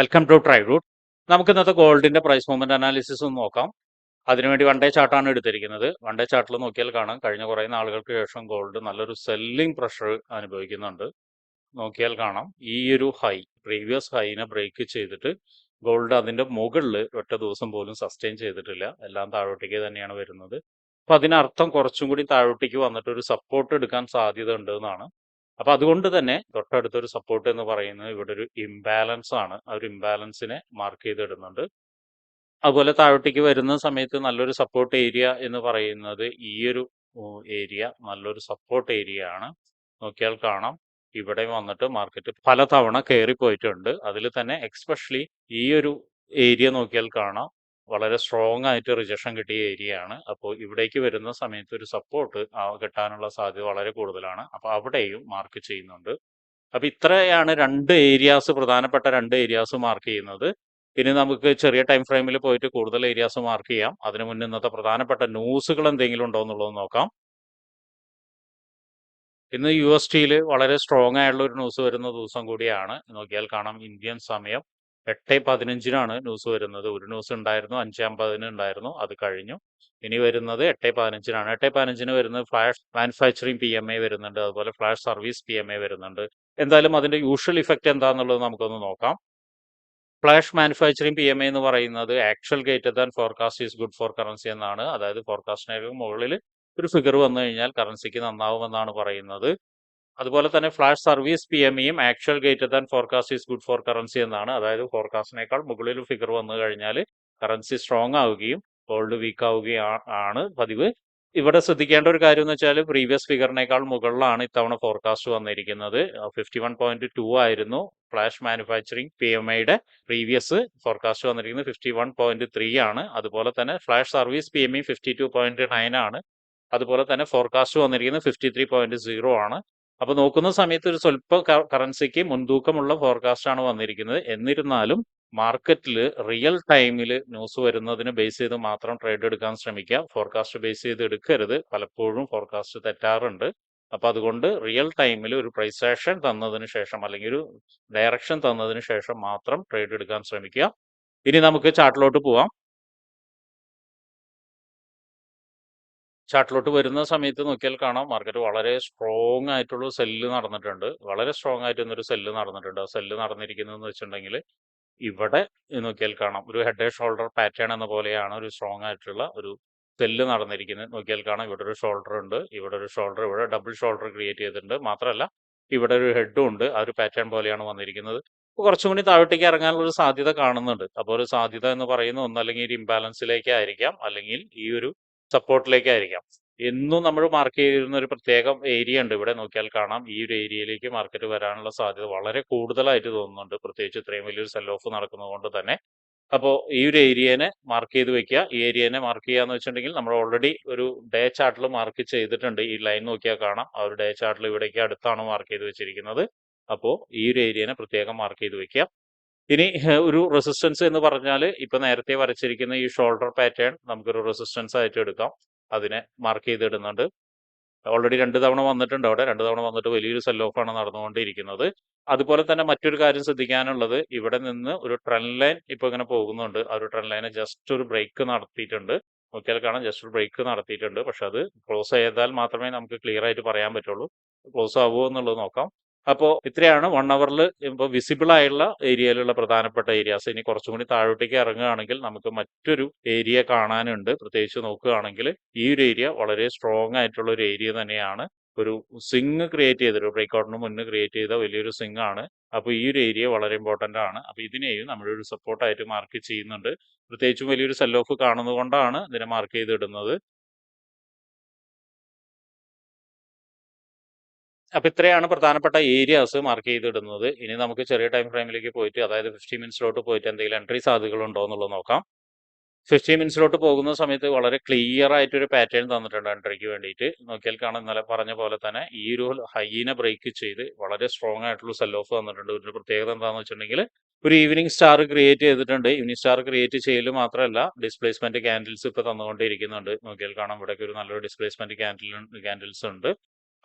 Welcome to try root നമുക്ക് ഇന്നത്തെ ഗോൾഡിന്റെ പ്രൈസ് മൂവ്മെന്റ് അനാലിസിസ് ഒന്ന് നോക്കാം. അതിനുവേണ്ടി വൺ ഡേ ചാർട്ടാണ് എടുത്തിരിക്കുന്നത്. വൺ ഡേ ചാർട്ടിൽ നോക്കിയാൽ കാണാം. കഴിഞ്ഞ കുറേ നാളുകൾക്ക് ശേഷം ഗോൾഡ് നല്ലൊരു സെല്ലിംഗ് പ്രഷർ അനുഭവിക്കുന്നുണ്ട്. നോക്കിയാൽ കാണാം. ഈ ഒരു ഹൈ പ്രീവിയസ് ഹൈനെ ബ്രേക്ക് ചെയ്തിട്ട് ഗോൾഡ് അതിന്റെ മുകളിൽ ഒറ്റ ദിവസം പോലും സസ്റ്റെയിൻ ചെയ്തിട്ടില്ല. എല്ലാം താഴോട്ടേക്ക് തന്നെയാണ് വരുന്നത്. അപ്പൊ അതിനർത്ഥം കുറച്ചും കൂടി താഴോട്ടേക്ക് വന്നിട്ട് ഒരു സപ്പോർട്ട് എടുക്കാൻ സാധ്യത ഉണ്ട് എന്നാണ്. അപ്പൊ അതുകൊണ്ട് തന്നെ തൊട്ടടുത്തൊരു സപ്പോർട്ട് എന്ന് പറയുന്നത് ഇവിടെ ഒരു ഇംബാലൻസ് ആണ്. ആ ഒരു ഇംബാലൻസിനെ മാർക്ക് ചെയ്തിടുന്നുണ്ട്. അതുപോലെ താഴോട്ടേക്ക് വരുന്ന സമയത്ത് നല്ലൊരു സപ്പോർട്ട് ഏരിയ എന്ന് പറയുന്നത് ഈ ഒരു ഏരിയ നല്ലൊരു സപ്പോർട്ട് ഏരിയ ആണ്. നോക്കിയാൽ കാണാം. ഇവിടെ വന്നിട്ട് മാർക്കറ്റ് പലതവണ കയറി പോയിട്ടുണ്ട് അതിൽ തന്നെ എക്സ്പെഷ്യലി ഈ ഒരു ഏരിയ നോക്കിയാൽ കാണാം. വളരെ സ്ട്രോങ് ആയിട്ട് റിജക്ഷൻ കിട്ടിയ ഏരിയയാണ് അപ്പോൾ ഇവിടേക്ക് വരുന്ന സമയത്ത് ഒരു സപ്പോർട്ട് കിട്ടാനുള്ള സാധ്യത വളരെ കൂടുതലാണ്. അപ്പോൾ അവിടെയും മാർക്ക് ചെയ്യുന്നുണ്ട്. അപ്പൊ ഇത്രയാണ് രണ്ട് ഏരിയാസ് പ്രധാനപ്പെട്ട രണ്ട് ഏരിയാസ് മാർക്ക് ചെയ്യുന്നത്. ഇനി നമുക്ക് ചെറിയ ടൈം ഫ്രെയിമിൽ പോയിട്ട് കൂടുതൽ ഏരിയാസ് മാർക്ക് ചെയ്യാം. അതിനു മുന്നേ ഇന്നത്തെ പ്രധാനപ്പെട്ട ന്യൂസുകൾ എന്തെങ്കിലും ഉണ്ടോ എന്നുള്ളത് നോക്കാം. ഇന്ന് യു എസ് ടിയിൽ വളരെ സ്ട്രോങ് ആയിട്ടുള്ള ഒരു ന്യൂസ് വരുന്ന ദിവസം കൂടിയാണ്. നോക്കിയാൽ കാണാം. ഇന്ത്യൻ സമയം എട്ട് പതിനഞ്ചിനാണ് ന്യൂസ് വരുന്നത്. ഒരു ന്യൂസ് ഉണ്ടായിരുന്നു അഞ്ച് അമ്പതിന് ഉണ്ടായിരുന്നു അത് കഴിഞ്ഞു. ഇനി വരുന്നത് എട്ട് പതിനഞ്ചിനാണ്. എട്ട് പതിനഞ്ചിന് വരുന്നത് flash manufacturing P M A വരുന്നുണ്ട് അതുപോലെ flash service P M A വരുന്നുണ്ട്. എന്തായാലും അതിന്റെ യൂഷ്വൽ ഇഫക്റ്റ് എന്താണെന്നുള്ളത് നമുക്കൊന്ന് നോക്കാം. Flash manufacturing P M A എന്ന് പറയുന്നത് actual greater than forecast is good for currency എന്നാണ്. അതായത് ഫോർകാസ്റ്റിനേക്കാൾ മുകളിൽ ഒരു ഫിഗർ വന്നു കഴിഞ്ഞാൽ കറൻസിക്ക് നന്നാവുമെന്നാണ് പറയുന്നത്. അതുപോലെ തന്നെ flash service P M ഇയും actual greater than forecast is good for currency എന്നാണ്. അതായത് ഫോർകാസ്റ്റിനേക്കാൾ മുകളിൽ ഫിഗർ വന്നു കഴിഞ്ഞാൽ കറൻസി സ്ട്രോങ് ആവുകയും ഗോൾഡ് വീക്ക് ആവുകയും ആണ് പതിവ്. ഇവിടെ ശ്രദ്ധിക്കേണ്ട ഒരു കാര്യം എന്ന് വെച്ചാൽ പ്രീവിയസ് ഫിഗറിനേക്കാൾ മുകളിലാണ് ഇത്തവണ ഫോർകാസ്റ്റ് വന്നിരിക്കുന്നത്. ഫിഫ്റ്റി വൺ പോയിന്റ് ടു ആയിരുന്നു. ഫ്ലാഷ് മാനുഫാക്ചറിങ് പി എം ഐയുടെ പ്രീവിയസ് ഫോർകാസ്റ്റ് വന്നിരിക്കുന്നത് ഫിഫ്റ്റി വൺ പോയിന്റ് ത്രീ ആണ്. അതുപോലെ തന്നെ flash service P M E fifty two point nine ആണ്. അതുപോലെ തന്നെ ഫോർകാസ്റ്റ് വന്നിരിക്കുന്നത് ഫിഫ്റ്റി ത്രീ പോയിന്റ് സീറോ ആണ്. അപ്പൊ നോക്കുന്ന സമയത്ത് ഒരു സ്വല്പ കറൻസിക്ക് മുൻതൂക്കമുള്ള ഫോർകാസ്റ്റ് ആണ് വന്നിരിക്കുന്നത്. എന്നിരുന്നാലും മാർക്കറ്റിൽ റിയൽ ടൈമിൽ ന്യൂസ് വരുന്നതിന് ബേസ് ചെയ്ത് മാത്രം ട്രേഡ് എടുക്കാൻ ശ്രമിക്കുക. ഫോർകാസ്റ്റ് ബേസ് ചെയ്ത് എടുക്കരുത്. പലപ്പോഴും ഫോർകാസ്റ്റ് തെറ്റാറുണ്ട്. അപ്പൊ അതുകൊണ്ട് റിയൽ ടൈമിൽ ഒരു പ്രൈസ് ആക്ഷൻ തന്നതിന് ശേഷം അല്ലെങ്കിൽ ഒരു ഡയറക്ഷൻ തന്നതിന് ശേഷം മാത്രം ട്രേഡ് എടുക്കാൻ ശ്രമിക്കുക. ഇനി നമുക്ക് ചാർട്ടിലോട്ട് പോവാം. ചാർട്ടിലോട്ട് വരുന്ന സമയത്ത് നോക്കിയാൽ കാണാം മാർക്കറ്റ് വളരെ സ്ട്രോങ് ആയിട്ടുള്ള സെല്ല് നടന്നിട്ടുണ്ട്. വളരെ സ്ട്രോങ് ആയിട്ട് ഇന്നൊരു സെല്ല് നടന്നിട്ടുണ്ട്. ആ സെല്ല് നടന്നിരിക്കുന്നതെന്ന് വെച്ചിട്ടുണ്ടെങ്കിൽ ഇവിടെ നോക്കിയാൽ കാണാം. ഒരു ഹെഡ് ആൻഡ് ഷോൾഡർ പാറ്റേൺ എന്ന പോലെയാണ് ഒരു സ്ട്രോങ് ആയിട്ടുള്ള ഒരു സെല്ല് നടന്നിരിക്കുന്നത്. നോക്കിയാൽ കാണാം ഇവിടെ ഒരു ഷോൾഡർ ഉണ്ട് ഇവിടെ ഒരു ഷോൾഡർ ഇവിടെ ഡബിൾ ഷോൾഡർ ക്രിയേറ്റ് ചെയ്തിട്ടുണ്ട്. മാത്രമല്ല ഇവിടെ ഒരു ഹെഡും ഉണ്ട്. ആ ഒരു പാറ്റേൺ പോലെയാണ് വന്നിരിക്കുന്നത്. കുറച്ചും കൂടി താഴോട്ടേക്ക് ഇറങ്ങാനുള്ള ഒരു സാധ്യത കാണുന്നുണ്ട്. അപ്പോൾ ഒരു സാധ്യത എന്ന് പറയുന്ന ഒന്നല്ലെങ്കിൽ ഒരു ഇംബാലൻസിലേക്ക് ആയിരിക്കാം. അല്ലെങ്കിൽ ഈ ഒരു സപ്പോർട്ടിലേക്കായിരിക്കാം. എന്നും നമ്മൾ മാർക്ക് ചെയ്തിരുന്ന ഒരു പ്രത്യേക ഏരിയ ഉണ്ട്. ഇവിടെ നോക്കിയാൽ കാണാം. ഈ ഒരു ഏരിയയിലേക്ക് മാർക്കറ്റ് വരാനുള്ള സാധ്യത വളരെ കൂടുതലായിട്ട് തോന്നുന്നുണ്ട്. പ്രത്യേകിച്ച് ഇത്രയും വലിയൊരു സെൽ ഓഫ് നടക്കുന്നത് കൊണ്ട് തന്നെ. അപ്പോൾ ഈ ഒരു ഏരിയനെ മാർക്ക് ചെയ്ത് വെക്കുക. ഈ ഏരിയനെ മാർക്ക് ചെയ്യാന്ന് വെച്ചിട്ടുണ്ടെങ്കിൽ നമ്മൾ ഓൾറെഡി ഒരു ഡേ ചാർട്ടിൽ മാർക്ക് ചെയ്തിട്ടുണ്ട്. ഈ ലൈൻ നോക്കിയാൽ കാണാം. ആ ഒരു ഡേ ചാർട്ടിൽ ഇവിടേക്ക് അടുത്താണ് മാർക്ക് ചെയ്ത് വെച്ചിരിക്കുന്നത്. അപ്പോൾ ഈ ഒരു ഏരിയനെ പ്രത്യേകം മാർക്ക് ചെയ്ത് വെക്കുക. ഇനി ഒരു റെസിസ്റ്റൻസ് എന്ന് പറഞ്ഞാൽ ഇപ്പൊ നേരത്തെ വരച്ചിരിക്കുന്ന ഈ ഷോൾഡർ പാറ്റേൺ നമുക്കൊരു റെസിസ്റ്റൻസ് ആയിട്ട് എടുക്കാം. അതിനെ മാർക്ക് ചെയ്തിടുന്നുണ്ട്. ഓൾറെഡി രണ്ട് തവണ വന്നിട്ടുണ്ട് അവിടെ. രണ്ട് തവണ വന്നിട്ട് വലിയൊരു സെൽ ഓഫ് ആണ് നടന്നുകൊണ്ടിരിക്കുന്നത്. അതുപോലെ തന്നെ മറ്റൊരു കാര്യം ശ്രദ്ധിക്കാനുള്ളത്. ഇവിടെ നിന്ന് ഒരു ട്രെൻഡ് ലൈൻ ഇപ്പൊ ഇങ്ങനെ പോകുന്നുണ്ട്. ആ ഒരു ട്രെൻഡ് ലൈനെ ജസ്റ്റ് ഒരു ബ്രേക്ക് നടത്തിയിട്ടുണ്ട്. നോക്കിയാൽ കാണാം ജസ്റ്റ് ഒരു ബ്രേക്ക് നടത്തിയിട്ടുണ്ട്. പക്ഷെ അത് ക്ലോസ് ചെയ്താൽ മാത്രമേ നമുക്ക് ക്ലിയർ ആയിട്ട് പറയാൻ പറ്റുള്ളൂ. ക്ലോസ് ആവുമോ എന്നുള്ളത് നോക്കാം. അപ്പോൾ ഇത്രയാണ് വൺ അവറിൽ ഇപ്പോൾ വിസിബിൾ ആയുള്ള ഏരിയയിലുള്ള പ്രധാനപ്പെട്ട ഏരിയാസ് ഇനി കുറച്ചും കൂടി താഴോട്ടേക്ക് ഇറങ്ങുകയാണെങ്കിൽ നമുക്ക് മറ്റൊരു ഏരിയ കാണാനുണ്ട്. പ്രത്യേകിച്ച് നോക്കുകയാണെങ്കിൽ ഈ ഒരു ഏരിയ വളരെ സ്ട്രോങ് ആയിട്ടുള്ള ഒരു ഏരിയ തന്നെയാണ്. ഒരു സിങ് ക്രിയേറ്റ് ചെയ്തൊരു ബ്രേക്ക്ഔട്ടിന് മുന്നേ ക്രിയേറ്റ് ചെയ്ത വലിയൊരു സിങ് ആണ്. അപ്പോൾ ഈ ഒരു ഏരിയ വളരെ ഇമ്പോർട്ടന്റ് ആണ്. അപ്പോൾ ഇതിനെയും നമ്മളൊരു സപ്പോർട്ടായിട്ട് മാർക്ക് ചെയ്യുന്നുണ്ട്. പ്രത്യേകിച്ചും വലിയൊരു സെൽ ഓഫ് ഇതിനെ മാർക്ക് ചെയ്തിടുന്നത്. അപ്പൊ ഇത്രയാണ് പ്രധാനപ്പെട്ട ഏരിയാസ് മാർക്ക് ചെയ്തിടുന്നത്. ഇനി നമുക്ക് ചെറിയ ടൈം ഫ്രെയിമിലേക്ക് പോയിട്ട് അതായത് ഫിഫ്റ്റി മിനിറ്റ്സിലോട്ട് പോയിട്ട് എന്തെങ്കിലും എൻട്രി സാധ്യതകൾ ഉണ്ടോ എന്നുള്ളത് നോക്കാം. ഫിഫ്റ്റി മിനിറ്റ്സിലോട്ട് പോകുന്ന സമയത്ത് വളരെ ക്ലിയർ ആയിട്ടൊരു പാറ്റേൺ തന്നിട്ടുണ്ട് എൻട്രിക്ക് വേണ്ടിയിട്ട്. നോക്കിയാൽ കാണാൻ ഇന്നലെ പറഞ്ഞ പോലെ തന്നെ ഈ ഒരു ഹൈനെ ബ്രേക്ക് ചെയ്ത് വളരെ സ്ട്രോങ് ആയിട്ടുള്ള സെൽ ഓഫ് തന്നിട്ടുണ്ട്. ഒരു പ്രത്യേകത എന്താണെന്ന് വെച്ചിട്ടുണ്ടെങ്കിൽ ഒരു ഈവനിങ് സ്റ്റാർ ക്രിയേറ്റ് ചെയ്തിട്ടുണ്ട്. ഈവനിങ് സ്റ്റാർ ക്രിയേറ്റ് ചെയ്യൽ മാത്രമല്ല ഡിസ്പ്ലേസ്മെന്റ് ക്യാൻഡിൽസ് ഇപ്പൊ തന്നുകൊണ്ടിരിക്കുന്നുണ്ട്. നോക്കിയാൽ കാണാം ഇവിടേക്ക് ഒരു നല്ലൊരു ഡിസ്പ്ലേസ്മെന്റ് ക്യാൻഡിൽ ക്യാൻഡിൽസ് ഉണ്ട്.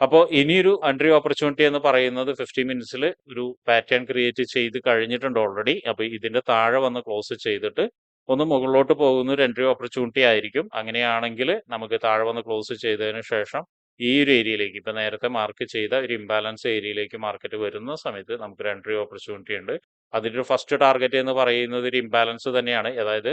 അപ്പോൾ ഇനിയൊരു എൻട്രി ഓപ്പർച്യൂണിറ്റി എന്ന് പറയുന്നത് ഫിഫ്റ്റി മിനിറ്റ്സിൽ ഒരു പാറ്റേൺ ക്രിയേറ്റ് ചെയ്ത് കഴിഞ്ഞിട്ടുണ്ട് ഓൾറെഡി അപ്പോൾ ഇതിന്റെ താഴെ വന്ന് ക്ലോസ് ചെയ്തിട്ട് ഒന്ന് മുകളിലോട്ട് പോകുന്ന ഒരു എൻട്രി ഓപ്പർച്യൂണിറ്റി ആയിരിക്കും. അങ്ങനെയാണെങ്കിൽ നമുക്ക് താഴെ വന്ന് ക്ലോസ് ചെയ്തതിന് ശേഷം ഈ ഒരു ഏരിയയിലേക്ക് ഇപ്പം നേരത്തെ മാർക്ക് ചെയ്ത ഒരു ഇംബാലൻസ് ഏരിയയിലേക്ക് മാർക്കറ്റ് വരുന്ന സമയത്ത് നമുക്കൊരു എൻട്രി ഓപ്പർച്യൂണിറ്റി ഉണ്ട്. അതിന്റെ ഫസ്റ്റ് ടാർഗറ്റ് എന്ന് പറയുന്നത് ഒരു ഇംബാലൻസ് തന്നെയാണ്. അതായത്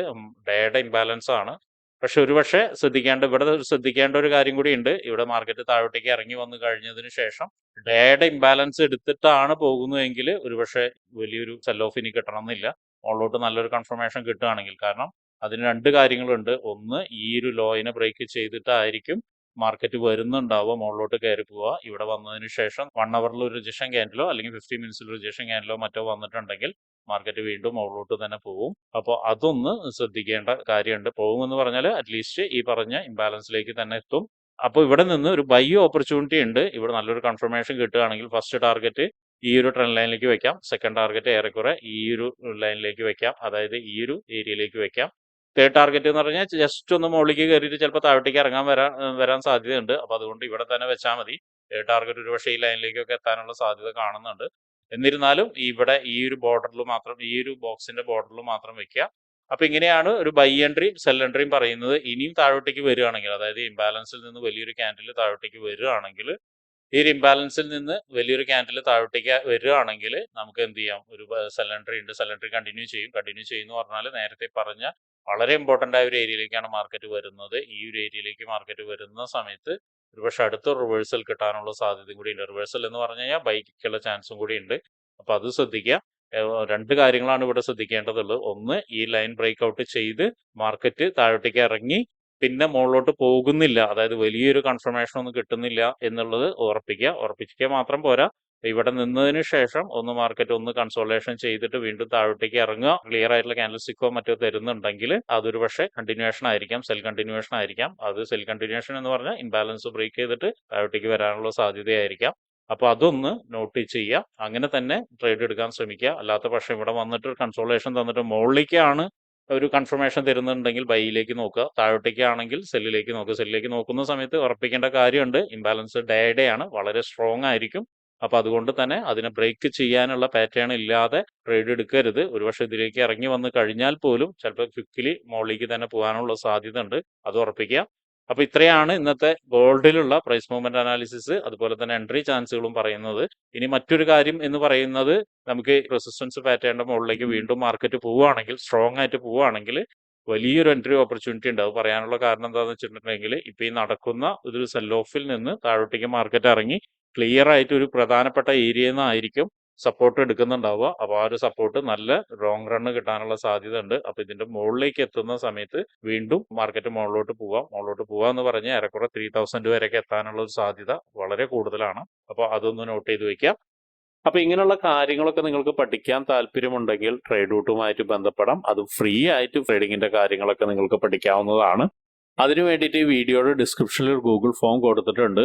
ഡേയുടെ ഇംബാലൻസ് ആണ്. പക്ഷെ ഒരുപക്ഷെ ശ്രദ്ധിക്കേണ്ട ഇവിടെ ശ്രദ്ധിക്കേണ്ട ഒരു കാര്യം കൂടി ഉണ്ട്. ഇവിടെ മാർക്കറ്റ് താഴോട്ടേക്ക് ഇറങ്ങി വന്നു കഴിഞ്ഞതിന് ശേഷം ഡേയുടെ ഇംബാലൻസ് എടുത്തിട്ടാണ് പോകുന്നതെങ്കിൽ ഒരുപക്ഷെ വലിയൊരു സെൽ ഓഫ് ഇനി കിട്ടണം എന്നില്ല മുകളിലോട്ട് നല്ലൊരു കൺഫർമേഷൻ കിട്ടുകയാണെങ്കിൽ. കാരണം അതിന് രണ്ട് കാര്യങ്ങളുണ്ട്. ഒന്ന് ഈ ഒരു ലോയിനെ ബ്രേക്ക് ചെയ്തിട്ടായിരിക്കും മാർക്കറ്റ് വരുന്നുണ്ടാവുക മുകളിലോട്ട് കയറി പോവുക. ഇവിടെ വന്നതിന് ശേഷം വൺ അവറിൽ ഒരു റിജക്ഷൻ ക്യാൻഡിലോ അല്ലെങ്കിൽ ഫിഫ്റ്റി മിനിറ്റ്സിൽ ഒരു റിജക്ഷൻ ക്യാൻഡിലോ മറ്റോ വന്നിട്ടുണ്ടെങ്കിൽ മാർക്കറ്റ് വീണ്ടും മുകളിലോട്ട് തന്നെ പോകും അപ്പോൾ അതൊന്ന് ശ്രദ്ധിക്കേണ്ട കാര്യമുണ്ട്. പോകുമെന്ന് പറഞ്ഞാൽ അറ്റ്ലീസ്റ്റ് ഈ പറഞ്ഞ ഇംബാലൻസിലേക്ക് തന്നെ എത്തും. അപ്പോൾ ഇവിടെ നിന്ന് ഒരു ബൈ ഓപ്പർച്യൂണിറ്റി ഉണ്ട്. ഇവിടെ നല്ലൊരു കൺഫർമേഷൻ കിട്ടുകയാണെങ്കിൽ ഫസ്റ്റ് ടാർഗറ്റ് ഈ ഒരു ട്രെൻഡ് ലൈനിലേക്ക് വെക്കാം. സെക്കൻഡ് ടാർഗറ്റ് ഏറെക്കുറെ ഈ ഒരു ലൈനിലേക്ക് വെക്കാം. അതായത് ഈ ഒരു ഏരിയയിലേക്ക് വെക്കാം. തേർഡ് ടാർഗറ്റ് എന്ന് പറഞ്ഞാൽ ജസ്റ്റ് ഒന്ന് മുകളിലേക്ക് കയറിയിട്ട് ചിലപ്പോൾ താഴോട്ടേക്ക് ഇറങ്ങാൻ വരാൻ വരാൻ സാധ്യതയുണ്ട്. അപ്പോൾ അതുകൊണ്ട് ഇവിടെ തന്നെ വെച്ചാൽ മതി. ടാർഗറ്റ് ഒരുപക്ഷെ ഈ ലൈനിലേക്കൊക്കെ എത്താനുള്ള സാധ്യത കാണുന്നുണ്ട്. എന്നിരുന്നാലും ഇവിടെ ഈ ഒരു ബോർഡറിൽ മാത്രം ഈ ഒരു ബോക്സിന്റെ ബോർഡറിൽ മാത്രം വെക്കുക. അപ്പൊ ഇങ്ങനെയാണ് ഒരു ബൈ എൻട്രിയും സെൽ എൻട്രിയും പറയുന്നത്. ഇനിയും താഴോട്ടേക്ക് വരികയാണെങ്കിൽ അതായത് ഇംബാലൻസിൽ നിന്ന് വലിയൊരു ക്യാൻഡിൽ താഴോട്ടേക്ക് വരികയാണെങ്കിൽ ഈ ഒരു ഇംബാലൻസിൽ നിന്ന് വലിയൊരു ക്യാൻഡിൽ താഴോട്ടേക്ക് വരികയാണെങ്കിൽ നമുക്ക് എന്ത് ചെയ്യാം? ഒരു സെൽ എൻട്രി ഉണ്ട്. സെൽ എൻട്രി കണ്ടിന്യൂ ചെയ്യും. കണ്ടിന്യൂ ചെയ്യുന്നു പറഞ്ഞാൽ നേരത്തെ പറഞ്ഞ വളരെ ഇമ്പോർട്ടന്റ് ആയ ഒരു ഏരിയയിലേക്കാണ് മാർക്കറ്റ് വരുന്നത്. ഈ ഒരു ഏരിയയിലേക്ക് മാർക്കറ്റ് വരുന്ന സമയത്ത് ഒരുപക്ഷെ അടുത്ത റിവേഴ്സൽ കിട്ടാനുള്ള സാധ്യതയും കൂടി ഉണ്ട്. റിവേഴ്സൽ എന്ന് പറഞ്ഞു കഴിഞ്ഞാൽ ബൈക്കുള്ള ചാൻസും കൂടി ഉണ്ട്. അപ്പൊ അത് ശ്രദ്ധിക്കുക. രണ്ട് കാര്യങ്ങളാണ് ഇവിടെ ശ്രദ്ധിക്കേണ്ടതുള്ളത്. ഒന്ന് ഈ ലൈൻ ബ്രേക്ക് ഔട്ട് ചെയ്ത് മാർക്കറ്റ് താഴോട്ടേക്ക് ഇറങ്ങി പിന്നെ മുകളിലോട്ട് പോകുന്നില്ല. അതായത് വലിയൊരു കൺഫർമേഷൻ ഒന്നും കിട്ടുന്നില്ല എന്നുള്ളത് ഉറപ്പിക്കുക. ഉറപ്പിക്കുക മാത്രം പോരാ. ഇവിടെ നിന്നതിന് ശേഷം ഒന്ന് മാർക്കറ്റ് ഒന്ന് കൺസോളേഷൻ ചെയ്തിട്ട് വീണ്ടും താഴോട്ടേക്ക് ഇറങ്ങുക. ക്ലിയർ ആയിട്ടുള്ള ക്യാൻഡൽസ്റ്റിക്കോ മറ്റോ തരുന്നുണ്ടെങ്കിൽ അതൊരു പക്ഷേ കണ്ടിന്യൂഷൻ ആയിരിക്കാം സെൽ കണ്ടിന്യൂഷൻ ആയിരിക്കാം. അത് സെൽ കണ്ടിന്യൂഷൻ എന്ന് പറഞ്ഞാൽ ഇംബാലൻസ് ബ്രേക്ക് ചെയ്തിട്ട് താഴോട്ടേക്ക് വരാനുള്ള സാധ്യതയായിരിക്കാം. അപ്പോൾ അതൊന്ന് നോട്ട് ചെയ്യുക. അങ്ങനെ തന്നെ ട്രേഡ് എടുക്കാൻ ശ്രമിക്കുക. അല്ലാത്ത പക്ഷേ ഇവിടെ വന്നിട്ട് കൺസോളേഷൻ തന്നിട്ട് മുകളിലേക്കാണ് ഒരു കൺഫർമേഷൻ തരുന്നുണ്ടെങ്കിൽ ബൈയിലേക്ക് നോക്കുക. താഴോട്ടേക്ക് ആണെങ്കിൽ സെല്ലിലേക്ക് നോക്കുക. സെല്ലിലേക്ക് നോക്കുന്ന സമയത്ത് ഉറപ്പിക്കേണ്ട കാര്യമുണ്ട്. ഇംബാലൻസ് ഡേയുടെ ആണ്. വളരെ സ്ട്രോങ് ആയിരിക്കും. അപ്പൊ അതുകൊണ്ട് തന്നെ അതിനെ ബ്രേക്ക് ചെയ്യാനുള്ള പാറ്റേൺ ഇല്ലാതെ ട്രേഡ് എടുക്കരുത്. ഒരുപക്ഷെ ഇതിലേക്ക് ഇറങ്ങി വന്ന് കഴിഞ്ഞാൽ പോലും ചിലപ്പോൾ ക്വിക്കിലി മുകളിലേക്ക് തന്നെ പോകാനുള്ള സാധ്യത ഉണ്ട് അത് ഉറപ്പിക്കുക അപ്പൊ ഇത്രയാണ് ഇന്നത്തെ ഗോൾഡിലുള്ള പ്രൈസ് മൂവ്മെന്റ് അനാലിസിസ് അതുപോലെ തന്നെ എൻട്രി ചാൻസുകളും പറയുന്നത്. ഇനി മറ്റൊരു കാര്യം എന്ന് പറയുന്നത് നമുക്ക് റെസിസ്റ്റൻസ് പാറ്റേണിന്റെ മുകളിലേക്ക് വീണ്ടും മാർക്കറ്റ് പോവുകയാണെങ്കിൽ സ്ട്രോങ് ആയിട്ട് പോവുകയാണെങ്കിൽ വലിയൊരു എൻട്രി ഓപ്പർച്യൂണിറ്റി ഉണ്ട്. അത് പറയാനുള്ള കാരണം എന്താണെന്ന് വെച്ചിട്ടുണ്ടെങ്കിൽ ഇപ്പൊ ഈ നടക്കുന്ന ഒരു സെൽ ഓഫിൽ നിന്ന് താഴോട്ടേക്ക് മാർക്കറ്റ് ഇറങ്ങി ക്ലിയർ ആയിട്ട് ഒരു പ്രധാനപ്പെട്ട ഏരിയയിൽ നിന്നായിരിക്കും സപ്പോർട്ട് എടുക്കുന്നുണ്ടാവുക. അപ്പോൾ ആ ഒരു സപ്പോർട്ട് നല്ല ലോങ് റണ്ണ് കിട്ടാനുള്ള സാധ്യത ഉണ്ട് അപ്പൊ ഇതിന്റെ മുകളിലേക്ക് എത്തുന്ന സമയത്ത് വീണ്ടും മാർക്കറ്റ് മുകളിലോട്ട് പോവാം. മുകളിലോട്ട് പോവാ എന്ന് പറഞ്ഞാൽ ഏറെക്കുറെ ത്രീ തൗസൻഡ് വരെയൊക്കെ എത്താനുള്ള ഒരു സാധ്യത വളരെ കൂടുതലാണ്. അപ്പോൾ അതൊന്ന് നോട്ട് ചെയ്ത് വെക്കാം അപ്പൊ ഇങ്ങനെയുള്ള കാര്യങ്ങളൊക്കെ നിങ്ങൾക്ക് പഠിക്കാൻ താല്പര്യമുണ്ടെങ്കിൽ ട്രേഡ് റൂട്ടുമായിട്ട് ബന്ധപ്പെടാം. അത് ഫ്രീ ആയിട്ട് ട്രേഡിങ്ങിന്റെ കാര്യങ്ങളൊക്കെ നിങ്ങൾക്ക് പഠിക്കാവുന്നതാണ്. അതിനു വേണ്ടിയിട്ട് ഈ വീഡിയോയുടെ ഡിസ്ക്രിപ്ഷനിൽ ഒരു ഗൂഗിൾ ഫോം കൊടുത്തിട്ടുണ്ട്.